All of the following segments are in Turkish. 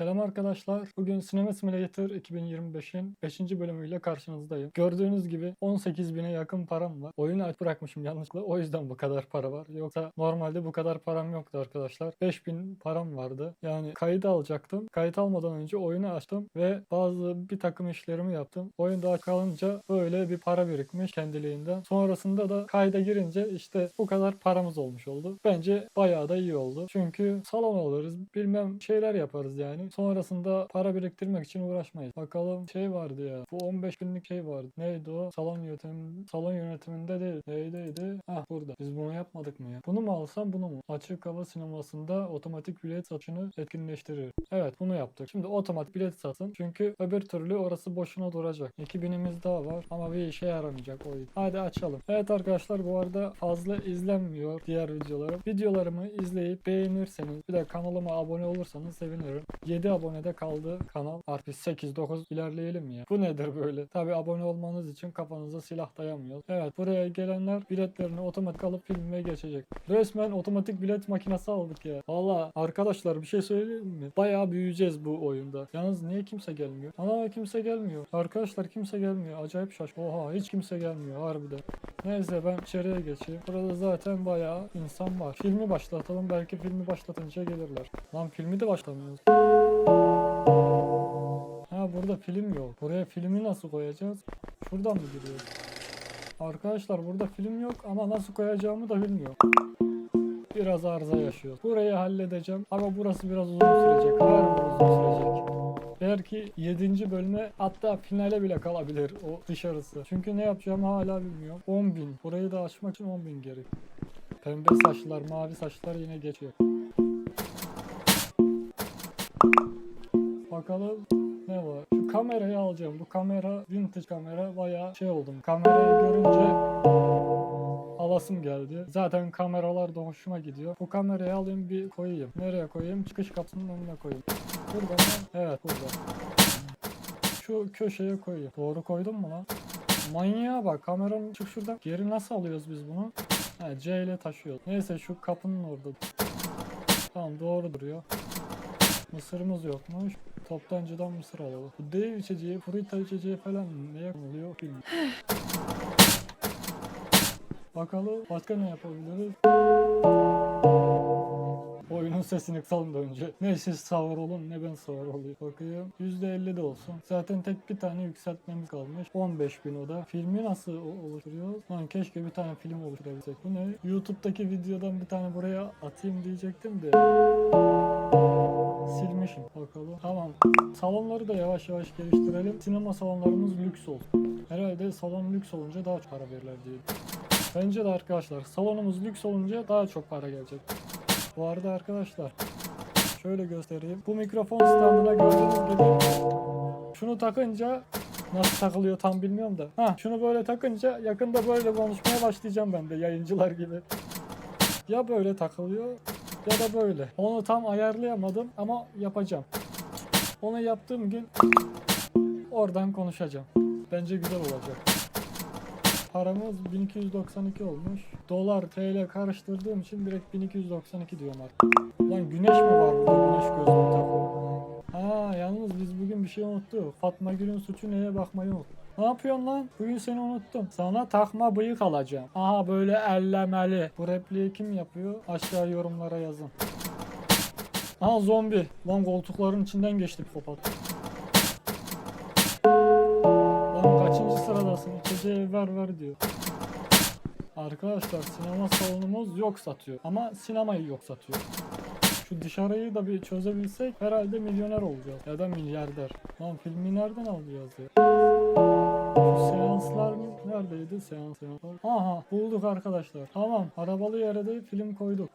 Selam arkadaşlar. Bugün Cinema Simulator 2025'in 5. bölümüyle karşınızdayım. Gördüğünüz gibi 18 bine yakın param var. Oyunu aç bırakmışım yanlışlıkla. O yüzden bu kadar para var. Yoksa normalde bu kadar param yoktu arkadaşlar. 5000 param vardı. Yani kayıt alacaktım. Kayıt almadan önce oyunu açtım ve bazı bir takım işlerimi yaptım. Oyunda kalınca böyle bir para birikmiş kendiliğinden. Sonrasında da kayda girince işte bu kadar paramız olmuş oldu. Bence bayağı da iyi oldu. Çünkü salon alırız, bilmem şeyler yaparız yani. Sonrasında para biriktirmek için uğraşmayız. Bakalım şey vardı ya. Bu 15 binlik şey vardı. Neydi o? Salon yönetim salon yönetiminde değil. Neydeydi? Ah burada. Biz bunu yapmadık mı ya? Bunu mu alsam bunu mu? Açık hava sinemasında otomatik bilet satışını etkinleştirir. Evet bunu yaptık. Şimdi otomatik bilet satın. Çünkü öbür türlü orası boşuna duracak. 2000'imiz daha var ama bir işe yaramayacak oyun. Hadi açalım. Evet arkadaşlar bu arada fazla izlenmiyor diğer videolarım. Videolarımı izleyip beğenirseniz bir de kanalıma abone olursanız sevinirim. 7 abonede kaldı kanal. Artık 8-9 ilerleyelim ya. Bu nedir böyle? Tabi abone olmanız için kafanıza silah dayamıyor. Evet buraya gelenler biletlerini otomatik alıp filme geçecek. Resmen otomatik bilet makinesi aldık ya. Valla arkadaşlar bir şey söyleyeyim mi? Bayağı büyüyeceğiz bu oyunda. Yalnız niye kimse gelmiyor? Ana kimse gelmiyor. Arkadaşlar kimse gelmiyor. Acayip şaş. Oha hiç kimse gelmiyor harbiden. Neyse ben içeriye geçeyim. Burada zaten bayağı insan var. Filmi başlatalım. Belki filmi başlatınca gelirler. Lan filmi de başlamıyoruz. Ha burada film yok. Buraya filmi nasıl koyacağız? Şuradan mı giriyoruz? Arkadaşlar burada film yok ama nasıl koyacağımı da bilmiyorum. Biraz arıza yaşıyor. Burayı halledeceğim ama burası biraz uzun sürecek. Harbi uzun sürecek. Belki 7. bölüme hatta finale bile kalabilir o dışarısı. Çünkü ne yapacağımı hala bilmiyorum. 10.000. Burayı da açmak için 10.000 gerek. Pembe saçlar, mavi saçlar yine geçiyor. Bakalım ne var? Şu kamerayı alacağım. Bu kamera vintage kamera bayağı şey oldum. Kamerayı görünce alasım geldi. Zaten kameralar da hoşuma gidiyor. Bu kamerayı alayım bir koyayım. Nereye koyayım? Çıkış kapısının önüne koyayım. Burada mı? Evet burada. Şu köşeye koyayım. Doğru koydum mu lan? Manyağa bak kameranın çık şuradan. Geri nasıl alıyoruz biz bunu? Ha, C ile taşıyoruz. Neyse şu kapının orada. Tamam doğru duruyor. Mısırımız yokmuş. Toptancıdan mısır alalım. Bu dev içeceği, fruita içeceği falan neye oluyor bilmiyorum. Bakalım başka ne yapabiliriz? Oyunun sesini kısalım da önce. Ne siz sağır olun ne ben sağır olayım. Bakayım. %50 de olsun. Zaten tek bir tane yükseltmemiz kalmış. 15 bin o da. Filmi nasıl oluşturuyoruz? Lan keşke bir tane film oluşturabilsek. Bu ne? YouTube'daki videodan bir tane buraya atayım diyecektim de. Silmişim. Bakalım. Tamam. Salonları da yavaş yavaş geliştirelim. Sinema salonlarımız lüks olsun. Herhalde salon lüks olunca daha çok para verirler diye. Bence de arkadaşlar salonumuz lüks olunca daha çok para gelecek. Bu arada arkadaşlar şöyle göstereyim. Bu mikrofon standına gördüğünüz gibi şunu takınca nasıl takılıyor tam bilmiyorum da. Ha şunu böyle takınca yakında böyle konuşmaya başlayacağım ben de yayıncılar gibi. Ya böyle takılıyor ya da böyle. Onu tam ayarlayamadım ama yapacağım. Onu yaptığım gün oradan konuşacağım. Bence güzel olacak. Paramız 1292 olmuş. Dolar TL karıştırdığım için direkt 1292 diyorum artık. Lan güneş mi var burada? Güneş gözlüğü takıyor. Ha yalnız biz bugün bir şey unuttuk. Fatma Gül'ün suçu neye bakmayı unuttuk. Ne yapıyorsun lan? Bugün seni unuttum. Sana takma bıyık alacağım. Aha böyle ellemeli. Bu repliği kim yapıyor? Aşağı yorumlara yazın. Aha zombi. Lan koltukların içinden geçti psikopat. Lan kaçıncı sıradasın? İçeceği ver ver diyor. Arkadaşlar sinema salonumuz yok satıyor. Ama sinemayı yok satıyor. Şu dışarıyı da bir çözebilsek herhalde milyoner olacağız. Ya da milyarder. Lan filmi nereden alacağız ya? Seanslar mı? Neredeydi seans seanslar? Aha bulduk arkadaşlar. Tamam arabalı yere de film koyduk.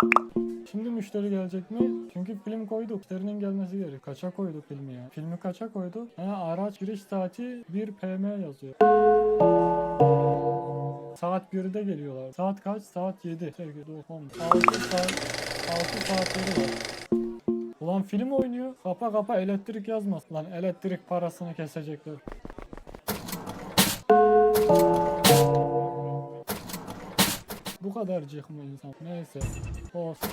Şimdi müşteri gelecek mi? Çünkü film koyduk. Müşterinin gelmesi gerek. Kaça koyduk filmi ya? Filmi kaça koyduk? Ha, araç giriş saati 1 PM yazıyor. Saat 1'de geliyorlar. Saat kaç? Saat 7. 8, 9, 10. 6 saat. 6 saatleri var. Ulan film oynuyor. Kapa kapa elektrik yazmaz. Lan elektrik parasını kesecekler. Kadarcık mı insan? Neyse. Olsun.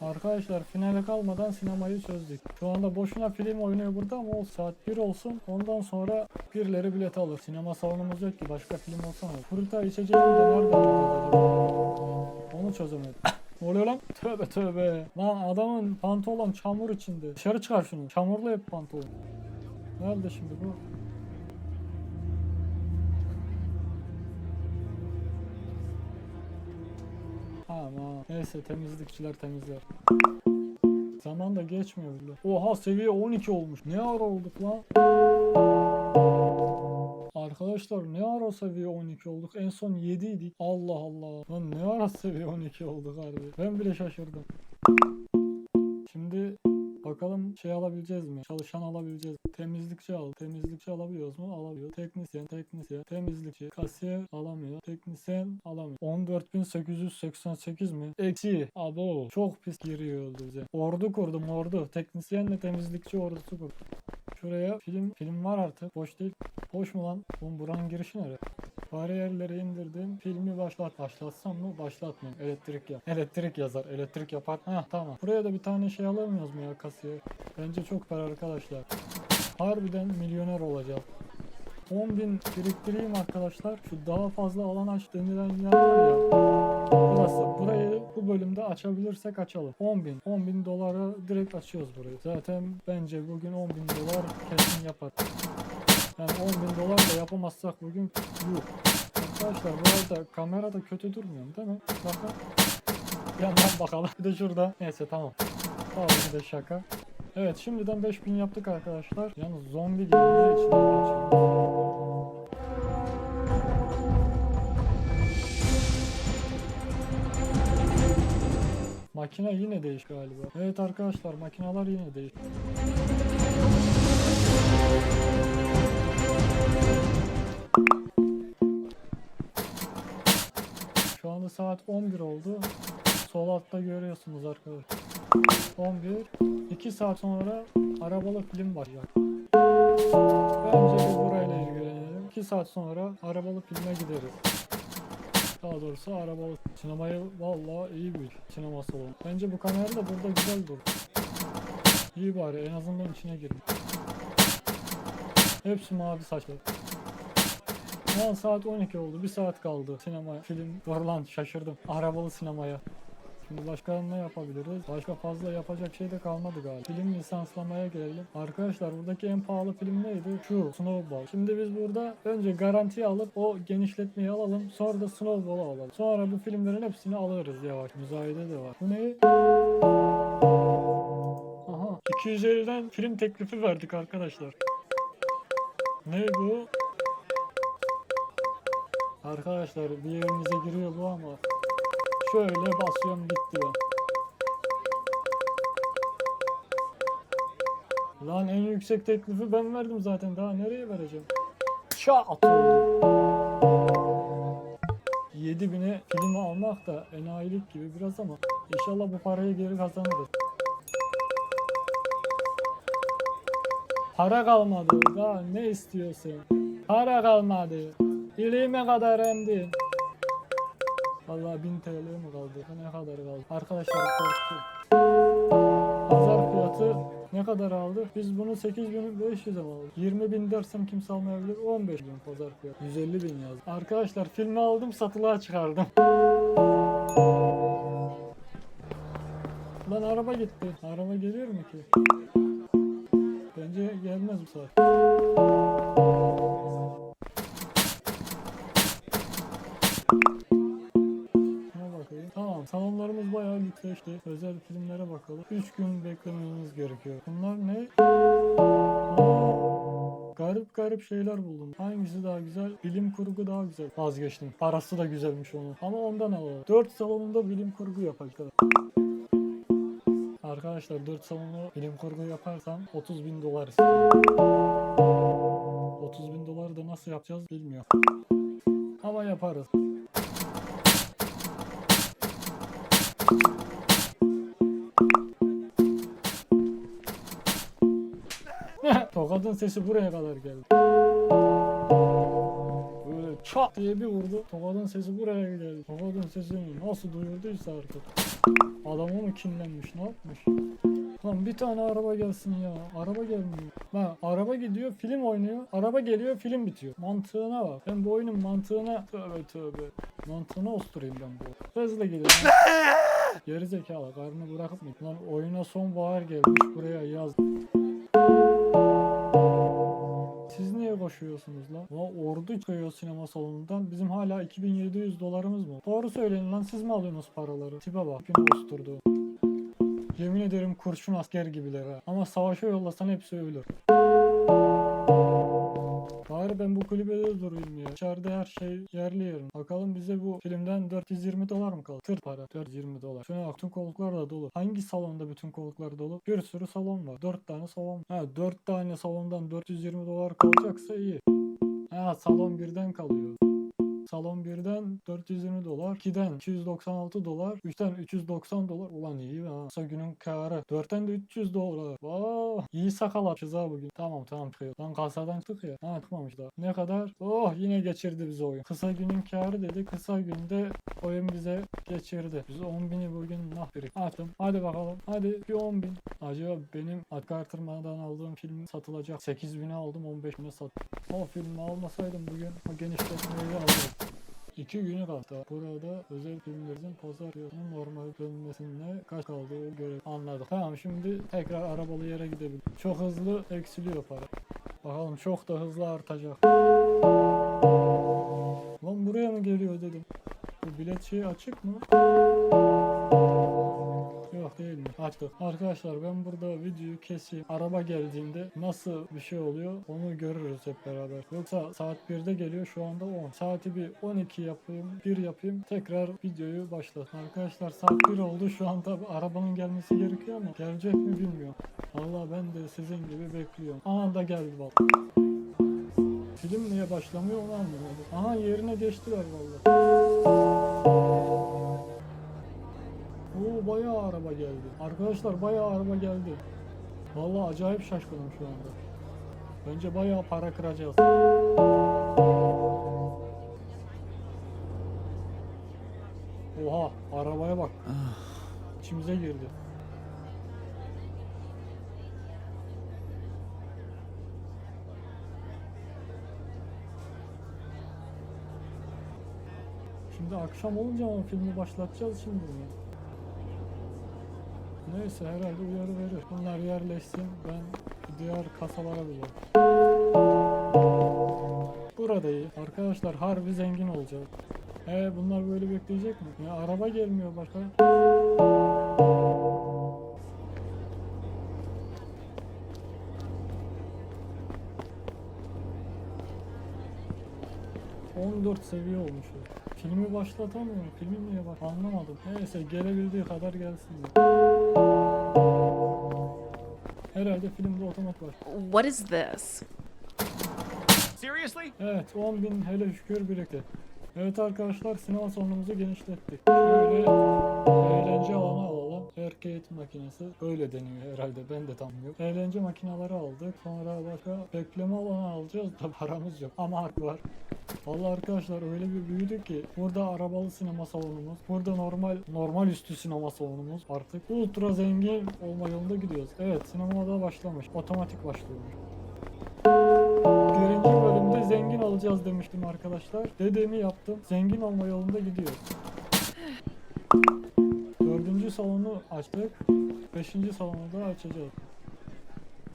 Arkadaşlar finale kalmadan sinemayı çözdük. Şu anda boşuna film oynuyor burada ama o saat 1 olsun. Ondan sonra birileri bilet alır. Sinema salonumuz yok ki başka film olsa olur. Furta içeceğim de nerede acaba? Onu çözemedim. Ne oluyor lan? Tövbe tövbe. Lan adamın pantolon çamur içinde. Dışarı çıkar şunu. Çamurlu hep pantolon. Nerede şimdi bu? Ama neyse temizlikçiler temizler. Zaman da geçmiyor bile. Oha seviye 12 olmuş. Ne ara olduk lan? Arkadaşlar ne ara seviye 12 olduk? En son 7 idik. Allah Allah. Lan ne ara seviye 12 olduk harbi. Ben bile şaşırdım. Bakalım şey alabileceğiz mi? Çalışan alabileceğiz. mi? Temizlikçi al. Temizlikçi alabiliyoruz mu? Alabiliyor. Teknisyen, teknisyen, temizlikçi, kasiyer alamıyor. Teknisyen alamıyor. 14.888 mi? Eksi. Abo. Çok pis giriyor bize. Ordu kurdum ordu. Teknisyenle temizlikçi ordusu kurdum. Şuraya film film var artık. Boş değil. Boş mu lan? Oğlum buranın girişi nere? Bariyerleri indirdim. Filmi başlat. Başlatsam mı? Başlatmayayım. Elektrik yap. Elektrik yazar. Elektrik yapar. Ha tamam. Buraya da bir tane şey alamıyoruz mu ya kasiyer? Bence çok para arkadaşlar. Harbiden milyoner olacağım. 10 bin biriktireyim arkadaşlar. Şu daha fazla alan aç denilen yer var ya. Burası. Burayı bu bölümde açabilirsek açalım. 10 bin. 10 bin dolara direkt açıyoruz burayı. Zaten bence bugün 10 bin dolar kesin yapar. Yani 10 bin dolar da yapamazsak bugün yuh. Arkadaşlar bu arada kamera da kötü durmuyor mu, değil mi? Bakın. Yandan bakalım. Bir de şurada. Neyse tamam. Tamam bir de şaka. Evet şimdiden 5000 yaptık arkadaşlar. Yalnız zombi gibi niye? Makine yine değiş galiba. Evet arkadaşlar makineler yine değiş. Saat 11 oldu. Sol altta görüyorsunuz arkadaşlar. 11. 2 saat sonra arabalı film başlayacak. Bence biz burayla ilgilenelim. 2 saat sonra arabalı filme gideriz. Daha doğrusu arabalı sinemayı vallahi iyi bir sinema salonu. Bence bu kamera da burada güzel dur. İyi bari en azından içine girin. Hepsi mavi saçlı. Lan saat 12 oldu. Bir saat kaldı sinema film. Lan şaşırdım. Arabalı sinemaya. Şimdi başka ne yapabiliriz? Başka fazla yapacak şey de kalmadı galiba. Film lisanslamaya gelelim. Arkadaşlar buradaki en pahalı film neydi? Şu Snowball. Şimdi biz burada önce garanti alıp o genişletmeyi alalım. Sonra da Snowball'u alalım. Sonra bu filmlerin hepsini alırız yavaş. Müzayede de var. Bu ne? Aha. 250'den film teklifi verdik arkadaşlar. Ne bu? Arkadaşlar bir yerimize giriyor bu ama şöyle basıyorum gitti ben. Lan en yüksek teklifi ben verdim zaten daha nereye vereceğim? Şat oldu. 7000'e filmi almak da enayilik gibi biraz ama inşallah bu parayı geri kazanırız. Para kalmadı daha ne istiyorsun? Para kalmadı. İliğime kadar emdi. Vallahi 1000 TL mi kaldı? Ne kadar kaldı? Arkadaşlar korktu. Pazar fiyatı ne kadar aldı? Biz bunu 8500'e mi aldık? 20 bin dersem kimse almayabilir. 15 bin pazar fiyatı. 150 bin yazdı. Arkadaşlar filmi aldım satılığa çıkardım. Lan araba gitti. Araba geliyor mu ki? Bence gelmez bu saat. Tamam salonlarımız bayağı lüksleşti. Özel filmlere bakalım. 3 gün beklememiz gerekiyor. Bunlar ne? Garip garip şeyler buldum. Hangisi daha güzel? Bilim kurgu daha güzel. Vazgeçtim. Parası da güzelmiş onun. Ama ondan alalım. 4 salonunda bilim kurgu yap arkadaşlar. Arkadaşlar 4 salonu bilim kurgu yaparsam 30 bin dolar istiyorum. 30 bin doları da nasıl yapacağız bilmiyorum. Ama yaparız. Tokadın sesi buraya kadar geldi. Böyle çat diye bir vurdu. Tokadın sesi buraya geldi. Tokadın sesini nasıl duyurduysa artık. Adam mı kinlenmiş ne yapmış? Lan bir tane araba gelsin ya. Araba gelmiyor. Ha araba gidiyor film oynuyor. Araba geliyor film bitiyor. Mantığına bak. Ben bu oyunun mantığına tövbe tövbe. Mantığına osturayım ben bu. Hızlı gidelim. Geri zekalı karnını bırakıp mı? Lan oyuna sonbahar gelmiş buraya yaz. Siz niye koşuyorsunuz lan? Ulan ordu çıkıyor sinema salonundan. Bizim hala 2700 dolarımız mı? Doğru söyleyin lan siz mi alıyorsunuz paraları? Tipe bak. Tipini osturdu. Yemin ederim kurşun asker gibiler ha. Ama savaşa yollasan hepsi ölür. Bari ben bu kulübede durayım ya. İçeride her şey yerli yerin. Bakalım bize bu filmden 420 dolar mı kaldı? Tır para. 420 dolar. Şuna bak bütün koltuklar da dolu. Hangi salonda bütün koltuklar dolu? Bir sürü salon var. 4 tane salon. Ha 4 tane salondan 420 dolar kalacaksa iyi. Ha salon birden kalıyor. Talon 1'den 420 dolar. 2'den 296 dolar. 3'ten 390 dolar. Ulan iyi be ha. Kısa günün karı. 4'ten de 300 dolar. Vaa. İyi sakal atacağız ha bugün. Tamam tamam çıkıyor. Lan kasadan çık ya. Ha çıkmamış daha. Ne kadar? Oh yine geçirdi bize oyun. Kısa günün karı dedi. Kısa günde oyun bize geçirdi. Biz 10 bini bugün nah birik. Attım. Hadi bakalım. Hadi bir 10 bin. Acaba benim Atka aldığım film satılacak. 8 bine aldım 15 bine sattım. O filmi almasaydım bugün genişletmeyi aldım. 2 günü kaldı. Burada özel ürünlerin pazar fiyatının normal bölünmesine kaç kaldığı göre anladık. Tamam şimdi tekrar arabalı yere gidebiliriz. Çok hızlı eksiliyor para. Bakalım çok da hızlı artacak. Lan buraya mı geliyor dedim. Bu bilet şeyi açık mı? Yok değil mi? Açtık. Arkadaşlar ben burada videoyu keseyim. Araba geldiğinde nasıl bir şey oluyor onu görürüz hep beraber. Yoksa saat 1'de geliyor şu anda 10. Saati bir 12 yapayım, 1 yapayım. Tekrar videoyu başlat. Arkadaşlar saat 1 oldu. Şu anda arabanın gelmesi gerekiyor ama gelecek mi bilmiyorum. Valla ben de sizin gibi bekliyorum. Aha da geldi bak. Film niye başlamıyor onu anlamadım. Aha yerine geçtiler valla. Oo bayağı araba geldi. Arkadaşlar bayağı araba geldi. Vallahi acayip şaşkınım şu anda. Bence bayağı para kıracağız. Oha arabaya bak. İçimize girdi. Şimdi akşam olunca ama filmi başlatacağız şimdi. Neyse herhalde uyarı verir. Bunlar yerleşsin. Ben diğer kasalara bakayım. Burada. Arkadaşlar harbi zengin olacağız. Ee bunlar böyle bekleyecek mi? Ya araba gelmiyor başka. ...14 seviye olmuş. Filmi başlatamıyorum. Filmi niye bak anlamadım. Neyse gelebildiği kadar gelsin. Herhalde filmde otomat var. What is this? Seriously? Evet 10.000 hele şükür birlikte. Evet arkadaşlar sinema salonumuzu genişlettik. Şöyle eğlence alanı. Arcade makinesi. Öyle deniyor herhalde ben de tam yok. Eğlence makineleri aldık. Sonra başka bekleme alanı alacağız da paramız yok. Ama hak var. Vallahi arkadaşlar öyle bir büyüdü ki burada arabalı sinema salonumuz, burada normal normal üstü sinema salonumuz artık ultra zengin olma yolunda gidiyoruz. Evet sinemada başlamış. Otomatik başlıyormuş. Birinci bölümde zengin olacağız demiştim arkadaşlar. Dediğimi yaptım. Zengin olma yolunda gidiyoruz. Salonu açtık. Beşinci salonu da açacağız.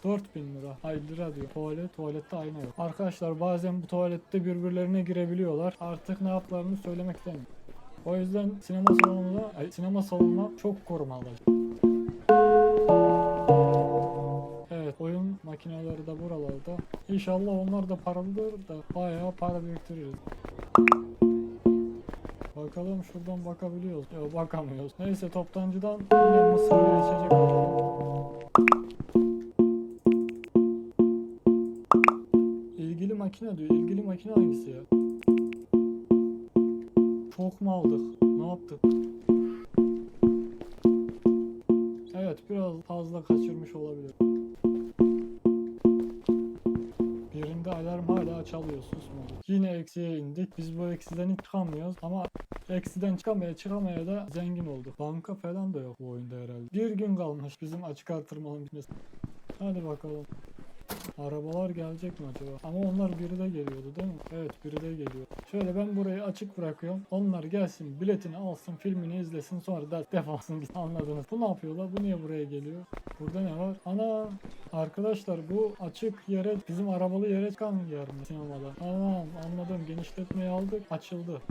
4000 lira. Ay lira diyor. Tuvalet, tuvalette ayna yok. Arkadaşlar bazen bu tuvalette birbirlerine girebiliyorlar. Artık ne yaptıklarını söylemek istemiyorum. O yüzden sinema salonuna, sinema salonuna çok koruma alacağım. Evet oyun makineleri de buralarda. İnşallah onlar da paralıdır da bayağı para biriktiririz. Bakalım şuradan bakabiliyoruz. Yok bakamıyoruz. Neyse toptancıdan yine mısır alalım. İlgili makine diyor. İlgili makine hangisi ya? Çok mu aldık? Ne yaptık? Evet biraz fazla kaçırmış olabilir. Birinde alarm hala çalıyor susmadı. Yine eksiye indik. Biz bu eksiden hiç çıkamıyoruz ama Eksiden çıkamaya çıkamaya da zengin olduk. Banka falan da yok bu oyunda herhalde. Bir gün kalmış bizim açık artırmanın bitmesi. Hadi bakalım. Arabalar gelecek mi acaba? Ama onlar biri de geliyordu değil mi? Evet biri de geliyor. Şöyle ben burayı açık bırakıyorum. Onlar gelsin biletini alsın filmini izlesin sonra da defolsun git. Anladınız. Bu ne yapıyorlar? Bu niye buraya geliyor? Burada ne var? Ana arkadaşlar bu açık yere bizim arabalı yere çıkan yer mi sinemada? Tamam anladım. Genişletmeyi aldık. Açıldı.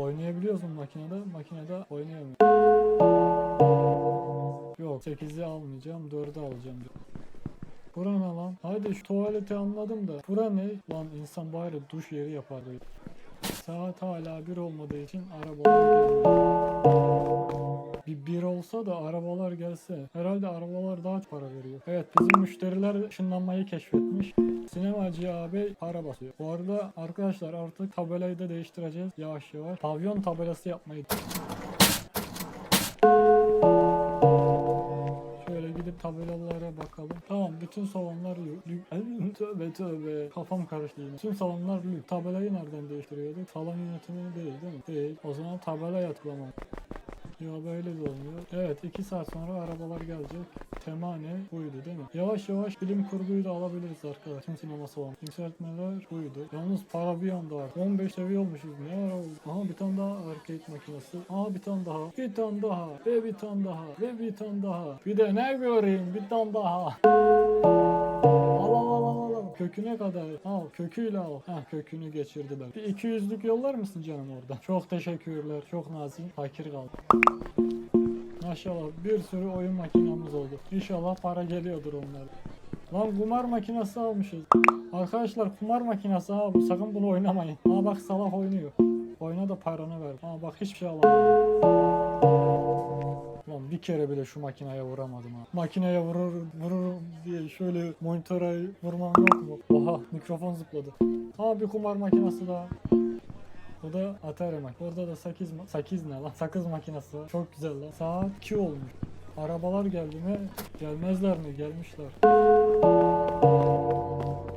Oynayabiliyoruz mu makinede? Makinede oynayamıyorum. Yok 8'i almayacağım 4'ü alacağım. Bura ne lan? Haydi şu tuvaleti anladım da. Bura ne? Lan insan bari duş yeri yapar böyle. Saat hala bir olmadığı için arabalar gelmiyor. Bir bir olsa da arabalar gelse. Herhalde arabalar daha çok para veriyor. Evet bizim müşteriler ışınlanmayı keşfetmiş. Sinemacı abi para basıyor. Bu arada arkadaşlar artık tabelayı da değiştireceğiz yavaş yavaş. Pavyon tabelası yapmayı gidip tabelalara bakalım. Tamam bütün salonlar lük. Tövbe tövbe. Kafam karıştı yine. Tüm salonlar lük. Tabelayı nereden değiştiriyorduk? Salon yönetimini değil değil mi? Değil. O zaman tabelaya tıklamam. Yo böyle de olmuyor. Evet 2 saat sonra arabalar gelecek. Tema ne? Buydu değil mi? Yavaş yavaş bilim kurguyu da alabiliriz arkadaşlar. Tüm sinema salonu. Yükseltmeler buydu. Yalnız para bir anda var. 15 seviye olmuşuz. Ne ara oldu? Aha bir tane daha arcade makinesi. Aha bir tane daha. Bir tane daha. Ve bir tane daha. Ve bir tane daha. Bir de ne göreyim? Bir tane daha. Köküne kadar. Al köküyle al. Ha kökünü geçirdiler. Bir 200'lük yollar mısın canım orada? Çok teşekkürler. Çok nazik. Fakir kaldı. Maşallah bir sürü oyun makinamız oldu. İnşallah para geliyordur onlar. Lan kumar makinesi almışız. Arkadaşlar kumar makinesi ha sakın bunu oynamayın. Aa bak salak oynuyor. Oyna da paranı ver. Aa bak hiçbir şey alamadım. Bir kere bile şu makineye vuramadım ha. Makineye vurur vururum diye şöyle monitöre vurmam yok mu? Oha mikrofon zıpladı. Aa bir kumar makinesi daha. Bu da Atari mak. Orada da 8 ma- 8 ne lan? Sakız makinesi. Çok güzel lan. Saat 2 olmuş. Arabalar geldi mi? Gelmezler mi? Gelmişler.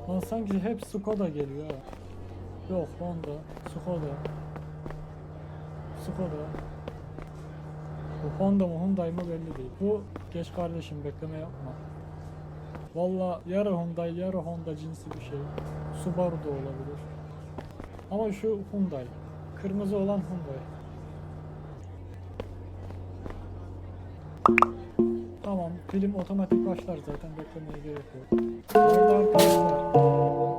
Lan sanki hep Skoda geliyor ha. Yok Honda, Skoda. Skoda. Bu Honda mı Hyundai mı belli değil. Bu geç kardeşim bekleme yapma. Valla yarı Hyundai yarı Honda cinsi bir şey. Subaru da olabilir. Ama şu Hyundai. Kırmızı olan Hyundai. Tamam, film otomatik başlar zaten beklemeye gerek yok. Bu arada arkadaşlar,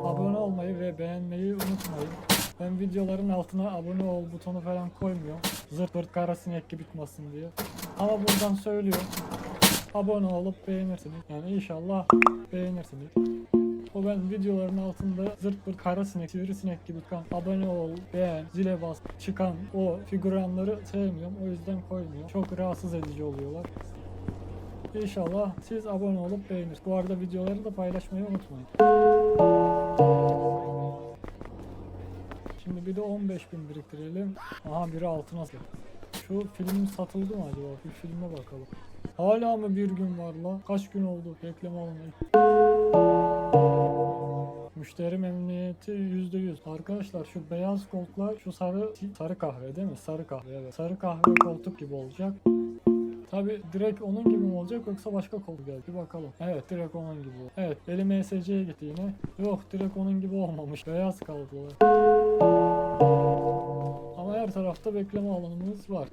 abone olmayı ve beğenmeyi unutmayın. Ben videoların altına abone ol butonu falan koymuyorum. Zırt pırt kara sinek gibi bitmesin diye. Ama buradan söylüyorum. Abone olup beğenirsiniz. Yani inşallah beğenirsiniz. O ben videoların altında zırt pırt kara sinek, sivrisinek gibi çıkan abone ol, beğen, zile bas çıkan o figüranları sevmiyorum. O yüzden koymuyorum. Çok rahatsız edici oluyorlar. İnşallah siz abone olup beğenir. Bu arada videoları da paylaşmayı unutmayın. Bir de 15 bin biriktirelim. Aha biri altına satıyor. Şu film satıldı mı acaba? Bir filme bakalım. Hala mı bir gün var la? Kaç gün oldu? Bekleme almayı. Müşteri memnuniyeti %100. Arkadaşlar şu beyaz koltuklar şu sarı sarı kahve değil mi? Sarı kahve evet. Sarı kahve koltuk gibi olacak. Tabi direkt onun gibi mi olacak yoksa başka koltuk gelecek bir bakalım. Evet direkt onun gibi. Evet elim ESC'ye gitti yine. Yok direkt onun gibi olmamış. Beyaz kaldılar. Ama her tarafta bekleme alanımız var.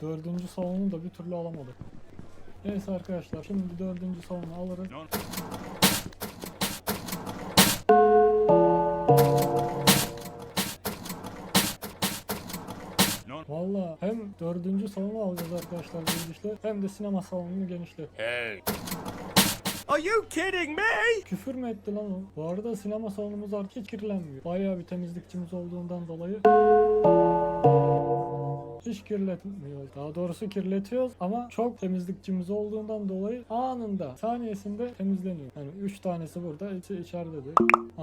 Dördüncü salonu da bir türlü alamadık. Neyse arkadaşlar şimdi dördüncü salonu alırız. Valla hem dördüncü salonu alacağız arkadaşlar bu gidişle hem de sinema salonunu genişlet. Hey. Are you kidding me? Küfür mü etti lan o? Bu arada sinema salonumuz artık hiç kirlenmiyor. Bayağı bir temizlikçimiz olduğundan dolayı hiç kirletmiyor. Daha doğrusu kirletiyoruz ama çok temizlikçimiz olduğundan dolayı anında saniyesinde temizleniyor. Yani 3 tanesi burada, ikisi içeridedir.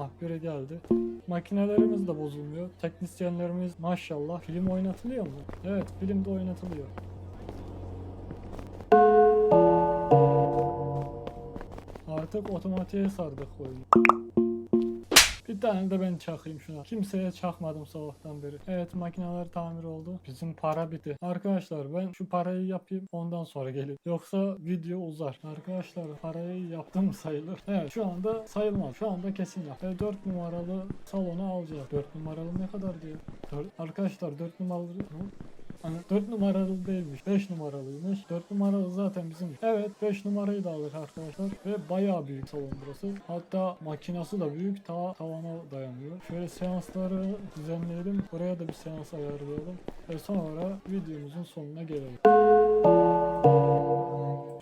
Ah biri geldi. Makinelerimiz de bozulmuyor. Teknisyenlerimiz maşallah film oynatılıyor mu? Evet film de oynatılıyor. Artık otomatiğe sardık oyunu. Bir tane de ben çakayım şuna. Kimseye çakmadım sabahtan beri. Evet makineler tamir oldu. Bizim para bitti. Arkadaşlar ben şu parayı yapayım ondan sonra gelip. Yoksa video uzar. Arkadaşlar parayı yaptım sayılır. Evet şu anda sayılmaz. Şu anda kesin yap. Ve 4 numaralı salonu alacağız. 4 numaralı ne kadar diyor? Arkadaşlar 4 numaralı... Hani 4 numaralı değilmiş. 5 numaralıymış. 4 numaralı zaten bizim. Evet 5 numarayı da aldık arkadaşlar. Ve bayağı büyük salon burası. Hatta makinası da büyük. Ta tavana dayanıyor. Şöyle seansları düzenleyelim. Buraya da bir seans ayarlayalım. Ve sonra videomuzun sonuna gelelim.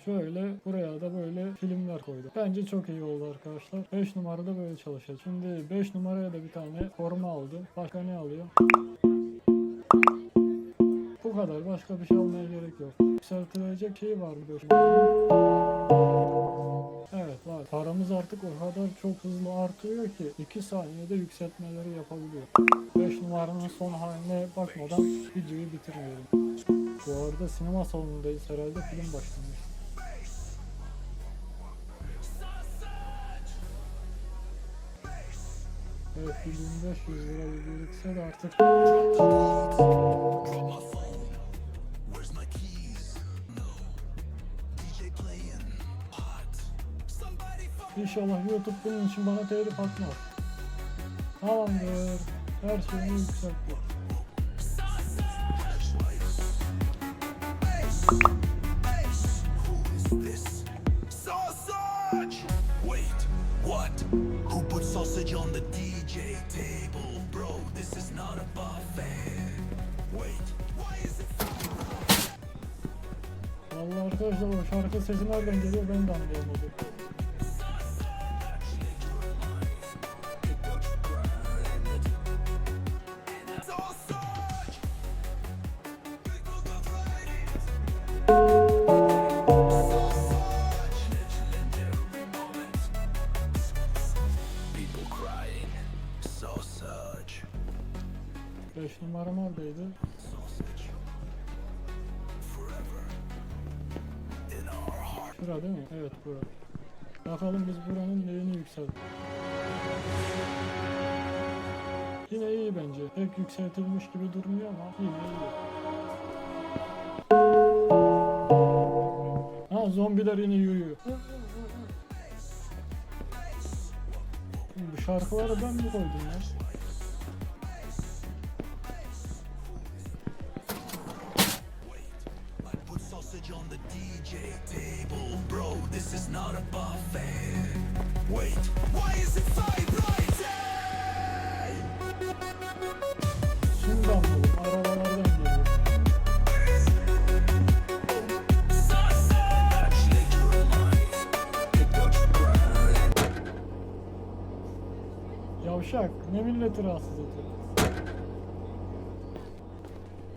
Şöyle buraya da böyle filmler koyduk. Bence çok iyi oldu arkadaşlar. 5 numarada böyle çalışacak. Şimdi 5 numaraya da bir tane forma aldım. Başka ne alıyor? Bu kadar. Başka bir şey almaya gerek yok. Yükseltilecek şey var mı? 5 Evet var. Paramız artık o kadar çok hızlı artıyor ki 2 saniyede yükseltmeleri yapabiliyor. 5 numaranın son haline bakmadan videoyu bitirmeyelim. Bu arada sinema salonundayız herhalde film başlamış. Evet 1500 lira birikse de artık İnşallah YouTube bunun için bana telif atmaz. Tamamdır. Her? Who put sausage on the DJ table? Bro, this is not a buffet. Wait, why is it Vallahi arkadaşlar o şarkı sesi nereden geliyor ben de anlayamadım. Değil mi? Evet bura. Bakalım biz buranın neyini yükselttik. Yine iyi bence. Pek yükseltilmiş gibi durmuyor ama yine iyi. Ha zombiler yine yürüyor. Bu şarkıları ben mi koydum ya? Milleti rahatsız ediyor.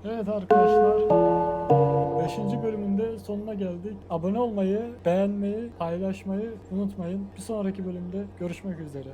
Evet arkadaşlar 5. bölümünde sonuna geldik. Abone olmayı, beğenmeyi, paylaşmayı unutmayın. Bir sonraki bölümde görüşmek üzere.